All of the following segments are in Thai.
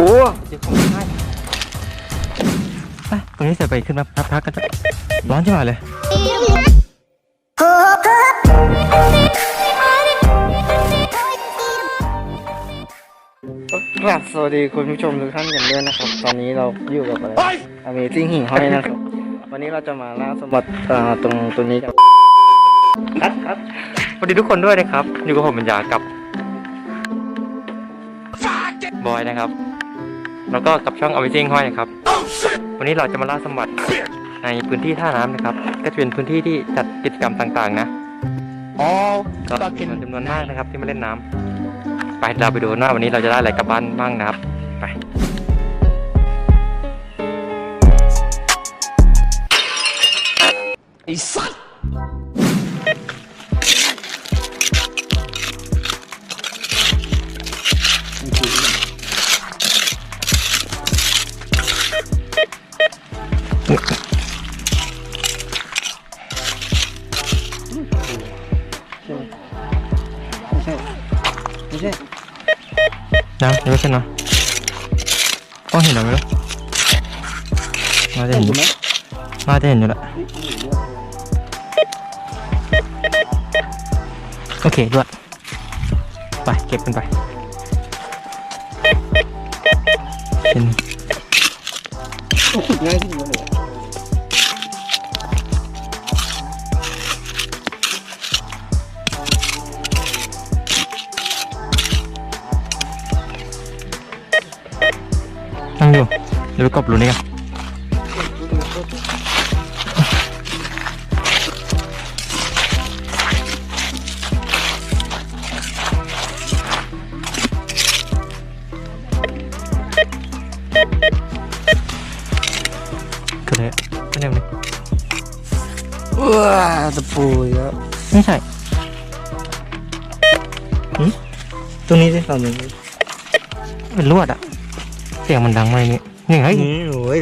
เดี๋ยวผมให้ไปตรงนี้เสร็จไปขึ้นมาพักพักกันจะร้อนจังเลยกราบสวัสดีคุณผู้ชมทุกท่านกันด้วยนะครับ ตอนนี้เราอยู่กับอะไร Amazing หิ่งห้อยนะครับ วันนี้เราจะมาล่าสมบัติอ่าตรงตัวนี้กันคัดคัดสวัสดีทุกคนด้วยนะครับ อยู่กับผมปัญญากับบอยนะครับ แล้วก็กับช่อง Amazing ห้อยนะครับ วันนี้เราจะมาล่าสมบัติในพื้นที่ท่าน้ำนะครับ ก็จะเป็นพื้นที่ที่จัดกิจกรรมต่างๆ นะอ๋อก็มีคนจำนวนมากนะครับที่มาเล่นน้ำไปเราไปดูกันว่าวันนี้เราจะได้อะไรกลับบ้านบ้างนะครับ ไปไม่ใน้ำยังไม่ขึ้นเนาะต้องเห็นหรือไม่รู้มาจะเห็นอยู่ไหมมาจะเห็นอยู่แล้วโอเคด้วยไปเก็บกันไปเป็นโอ้ขุดง่ายที่สุดเลย อยู่เดี๋ยวไปกบรูนี่กันก็เลยก็เนี่ยมันว้าตะปูอีกแล้วไม่ใช่ตรงนี้สิตรงนี้เป็นลวดอะเสียงมันดังไหมนี่นี่ไงนี่โอ้ย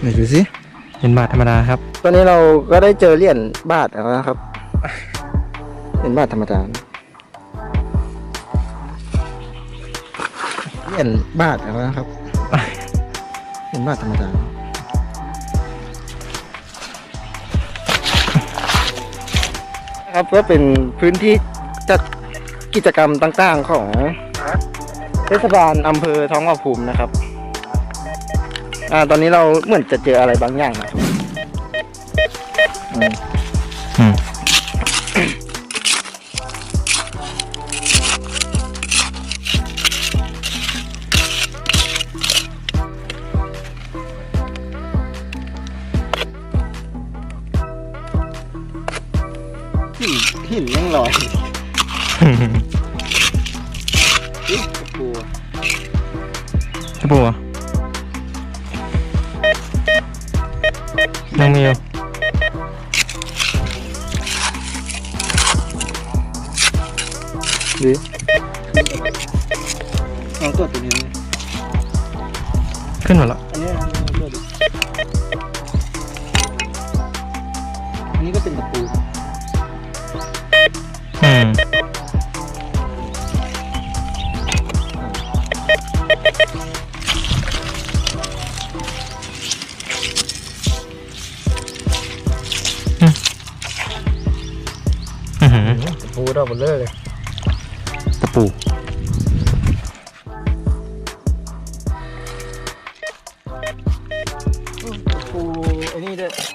ไหนดูสิเป็นบาทธรรมดาครับ ตอนนี้เราก็ได้เจอเหรียญบาทแล้วนะครับ เหรียญบาทธรรมดา เหรียญบาทแล้วนะครับ เหรียญบาทธรรมดา ครับก็เป็นพื้นที่จัดกิจกรรมต่างๆของเทศบาลอำเภอท้องว่าภูมินะครับ อ่า ตอนนี้เราเหมือนจะเจออะไรบางอย่างนะครับอืม หินหินยังลอยอุ๊ยตะปูตะปูอะยังมีอยู่ดิลองตรวจตัวนี้ดิขึ้นหมดแล้วอันนี้ล ตะปูดอกเบลเลอร์เลยตะปูตะปูไอ้นี่ด้วย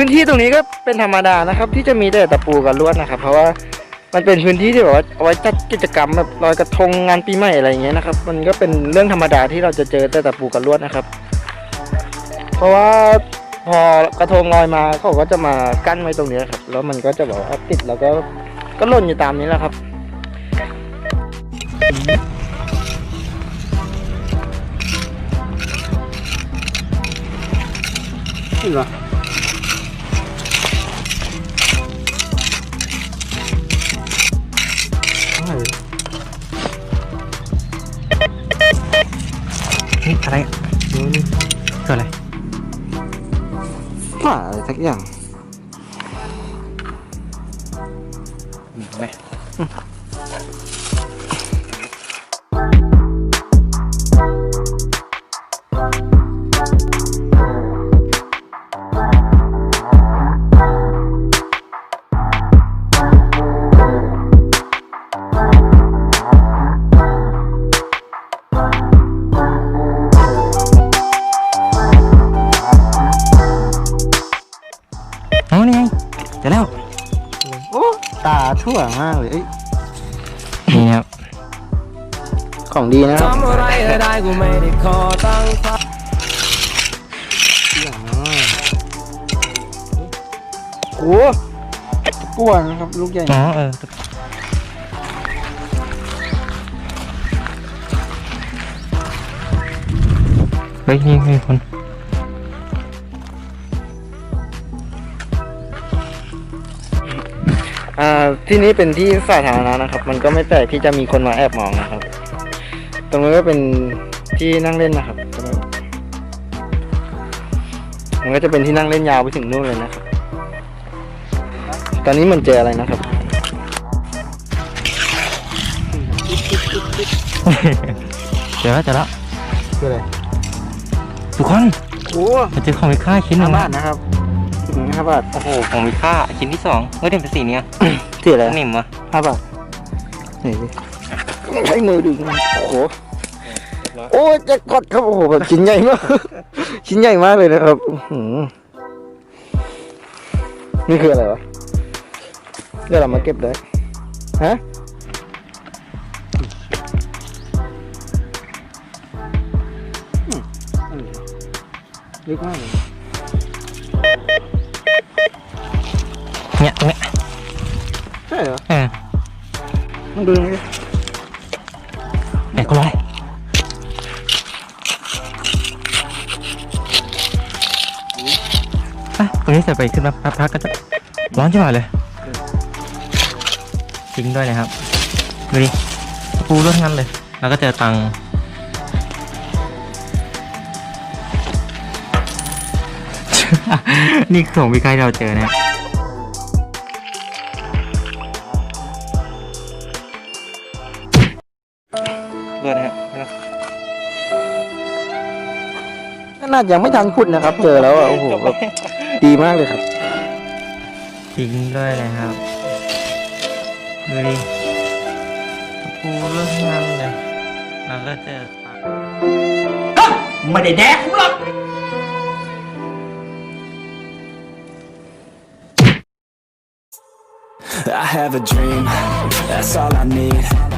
พื้นที่ตรงนี้ก็เป็นธรรมดานะครับ ที่จะมีแต่ตะปูกับลวดนะครับ เพราะว่ามันเป็นพื้นที่ที่แบบว่าเอาไว้จัดกิจกรรมแบบลอยกระทงงานปีใหม่อะไรอย่างเงี้ยนะครับ มันก็เป็นเรื่องธรรมดาที่เราจะเจอแต่ตะปูกับลวดนะครับ เพราะว่าพอกระทงลอยมาเขาก็จะมากั้นไว้ตรงนี้ครับ แล้วมันก็จะแบบว่าติดแล้วก็ก็หล่นอยู่ตามนี้แหละครับจริงเหรอ นี่อะไรอะตัวอะไรว่าอะไรสักอย่างมีไหม ตาทั่วมากเลยเอ้ยนี่นะครับของดีนะครับทำอะไรก็ได้กูไม่ได้ขอตั้งค์โอ้กลัวนะครับลูกใหญ่อ๋อเออเฮ้ยนี่มีคน อ่าที่นี้เป็นที่สาธารณะนะครับ มันก็ไม่แปลกที่จะมีคนมาแอบมองนะครับ ตรงนี้นก็เป็นที่นั่งเล่นนะครับมันก็จะเป็นที่นั่งเล่นยาวไปถึงนู่นเลยนะครับ ตอนนี้เหมันเจออะไรนะครับ เจอแล้วเจอแล้วคืออะไรทุกคนโอ้จะเจอของมีค่าชิ้นหห้านึ่งบาทนะครับ ถึงห้าบาทโอ้โหของมีค่าชิ้นที่สองเฮ้ยเด่นเป็นสีเนี้ยที่อะไรนิ่มวะห้าบาทไหนดิใช้มือดึงโอ้โหโอ้ยแจะกดครับโอ้โหแบบชิ้นใหญ่มากชิ้นใหญ่มากเลยนะครับอื้อหือนี่คืออะไรวะเดี๋ยวเรามาเก็บได้ฮะอืมอะไรลึกมากเลย เนี่ยตรงเนี้ยใช่เหรอเออมันดูยังไงดิเด็กก็ร้อยอะตรงนี้ใส่ไปขึ้นมาพักๆก็จะร้อนจังเลยจริงด้วยนะครับดูดิปูเรื่องนั้นเลย แล้วก็เจอตังค์นี่คือของพี่ไก่เราเจอนะครับเลือ ดนะครับขนาดยังไม่ทันขุดนะครับ เจอแล้วอะโอ้โหแบบดีมากเลยครับจริงด้วยนะครับดูดิปูเรื่องนั้นเลยแล้วก็เจอตังค์ไม่ได้แดกกูหรอก I have a dream, that's all I need